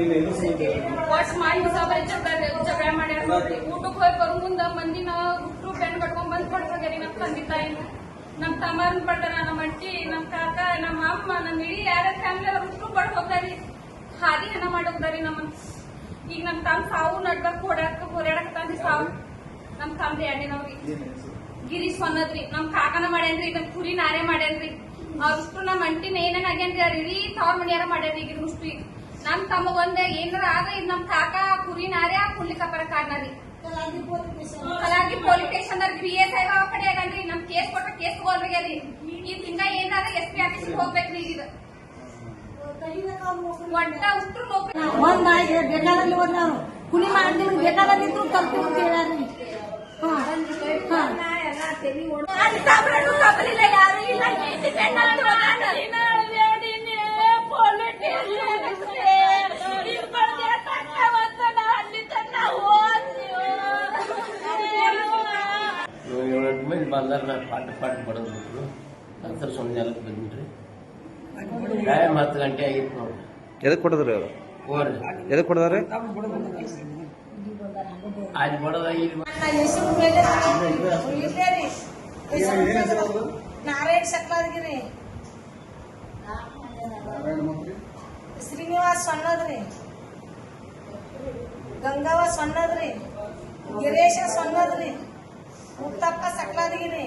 ನೀನು ವಾಟ್ಸ್ ಮಾಡಿ ಜಗಳ ಮಾಡ್ಯಾರ ನೋಡ್ರಿ ಊಟಕ್ಕೆ ಹೋಗಿ ಬರೋ ಮುಂದ ಮಂದಿನ ಹುಟ್ರು ಪೆನ್ ಕಟ್ಕೊಂಡ್ ಬಂದ್ ಕೊಡ್ಬೇಕ್ರಿ ನಮ್ ತಂದೆ ತಾಯಿ ನಮ್ ತಮ್ಮನ್ ಬಡ್ದಾರ ನಮ್ಮ ಅಟ್ಟಿ ನಮ್ ಕಾಕ ನಮ್ಮ ಅಮ್ಮ ನಮ್ ಇಡೀ ಯಾರ ಫ್ಯಾಮಿಲಿ ಅವ್ರ ಹುಟ್ರು ಪಡ್ ಹೋಗ್ತಾರಿ. ಹಾದಿ ಹಣ ಮಾಡೋಗ್ತಾರಿ ನಮ್ಮ ಈಗ ನಮ್ ತಮ್ಮ ಸಾವು ನಡ್ಬೇಕು ಓಡಾಕ ಓಡಾಡಕ ತಂದಿ ಸಾವು. ನಮ್ ತಂದೆ ಎಣ್ಣೆನವ್ರಿ ಗಿರೀಶ್ ಅನ್ನದ್ರಿ ನಮ್ ಕಾಕನ ಮಾಡ್ಯಾನ್ರಿ ನಮ್ ಕುರಿ ನಾರೇ ಮಾಡ್ಯಾನ್ರಿ. ಅವ್ರಷ್ಟು ನಮ್ಮ ಅಂಟಿನ ಏನೇನ್ ಆಗ್ಯಾನ್ರಿ ಅವ್ರ ಇಡೀ ತವ್ರ ಮನೆಯಾರ ಮಾಡ್ಯಾರ ಈಗ ಇಷ್ಟು ಈಗ ನಮ್ ತಮ್ಮ ಒಂದ ಏನಾರ ಆಗ ಇದ್ ನಮ್ ಕಾಕ ಕುರಿ ನಾರೇ ಕುಡ್ಲಿಕ್ಕ ಬರ ಕಾಡ್ನಾರಿ ಕಲಾಗಿ police station B S I ಕಡೆ ಆಗನ್ರಿ ನಮ್ ಕೇಸ್ ಕೊಟ್ಟ ಕೇಸ್ ತಗೊಳ್ರಿ ಈ ತಿಂಗ ಏನಾರ ಎಸ್ ಪಿ ಆಫೀಸ್ ಹೋಗ್ಬೇಕ್ರಿ ಈಗ ಒಟ್ಟ ಉಷ್ಟ್ರು ನೌಕರಿ ಒಂದ್ ಬೇಕಾದಲ್ಲಿ ಒಂದ್ ನಾವು ಕುನಿ ಮಾಡಿ ನಿಮ್ಗೆ ಬೇಕಾದಲ್ಲಿದ್ರು ತರ್ತೀವಿ ಅಂತ ಹೇಳ್ಯಾರಿ ಹಾ ಹಾ ಅಲ್ಲಿ ಸಾಬ್ರನ್ನು ಕಬಲಿಲ್ಲ ಯಾರು ಇಲ್ಲ independent ಆಗಿ ಹೋಗಾನ. ಏಳೆಂಟು ಮಂದಿ ಬಂದಾರ ನಾ ಪಾಠ ಪಾಠ ಬಡದ್ಬಿಟ್ರು ನಂತರ ಸುಮ್ಮನೆ ಎಲ್ಲ ಬಂದ್ಬಿಟ್ರಿ ಟೈಮ್ ಹತ್ತು ಗಂಟೆ ಆಗಿತ್ತು ನೋಡ್ರಿ ಎದಕ್ ಕೊಡದ್ರಿ ಅವ್ರು ಹೋಗ್ರಿ ಎದಕ್ ಕೊಡದಾರೆ ಅಲ್ಲಿ ಬಡದಾಗ ನಾರಾಯಣ ಸಕ್ಲಾದ್ಗಿರಿ ಶ್ರೀನಿವಾಸ್ ಸೊನ್ನದ್ರಿ ಗಂಗಾವ ಸೊನ್ನದ್ರಿ ಗಿರೇಶ ಸೊನ್ನದ್ರಿ ಮುತ್ತಪ್ಪ ಸಕ್ಲಾದಗಿರಿ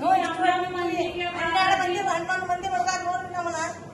ಹ್ಞೂ